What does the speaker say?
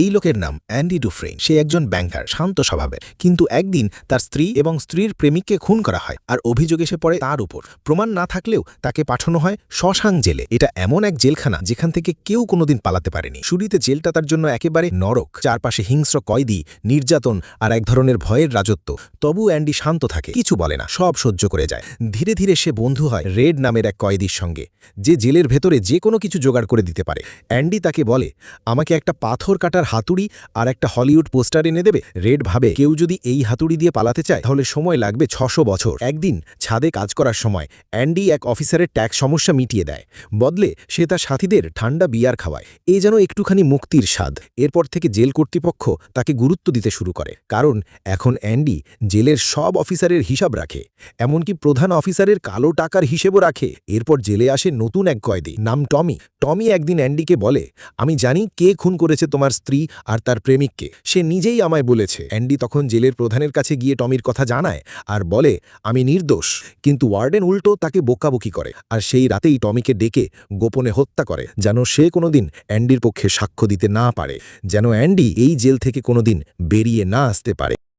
এই লোকের নাম অ্যান্ডি ডুফ্রেইন। সে একজন ব্যাংকার, শান্ত স্বভাবের। কিন্তু একদিন তার স্ত্রী এবং স্ত্রীর প্রেমিককে খুন করা হয় আর অভিযোগ এসে পড়ে তার উপর। প্রমাণ না থাকলেও তাকে পাঠানো হয় শ্মশান জেলে। এটা এমন এক জেলখানা যেখান থেকে কেউ কোনোদিন পালাতে পারেনি। শুরুতে জেলটা তার জন্য একেবারে নরক, চারপাশে হিংস্র কয়েদি, নির্যাতন আর এক ধরনের ভয়ের রাজত্ব। তবু অ্যান্ডি শান্ত থাকে, কিছু বলে না, সব সহ্য করে যায়। ধীরে ধীরে সে বন্ধু হয় রেড নামের এক কয়েদির সঙ্গে, যে জেলের ভেতরে যে কোনো কিছু জোগাড় করে দিতে পারে। অ্যান্ডি তাকে বলে, আমাকে একটা পাথর কাটার হাতুড়ি আর একটা হলিউড পোস্টার এনে দেবে। রেড ভাবে, কেউ যদি এই হাতুড়ি দিয়ে পালাতে চায়, তাহলে সময় লাগবে ছশো বছর। একদিন ছাদে কাজ করার সময়, অ্যান্ডি এক অফিসারের ট্যাক্স সমস্যা মিটিয়ে দেয়। বদলে সে তার সাথীদের ঠান্ডা বিয়ার খাওয়ায়। এ যেন একটুখানি মুক্তির স্বাদ। এরপর থেকে জেল কর্তৃপক্ষ তাকে গুরুত্ব দিতে শুরু করে। কারণ এখন অ্যান্ডি জেলের সব অফিসারের হিসাব রাখে। এমনকি প্রধান অফিসারের কালো টাকার হিসেবও রাখে। এরপর জেলে আসে নতুন এক কয়েদি, নাম টমি। টমি একদিন অ্যান্ডিকে বলে, আমি জানি কে খুন করেছে তোমার স্ত্রী আর তার প্রেমিককে। সে নিজেই আমায় বলেছে, অ্যান্ডি তখন জেলের প্রধানের কাছে গিয়ে টমির কথা জানায় আর বলে, আমি নির্দোষ। কিন্তু ওয়ার্ডেন উল্টো তাকে বোকাবকি করে আর সেই রাতেই টমিকে ডেকে গোপনে হত্যা করে, যেন সে কোনোদিন অ্যান্ডির পক্ষে সাক্ষ্য দিতে না পারে, যেন অ্যান্ডি এই জেল থেকে কোনোদিন বেরিয়ে না আসতে পারে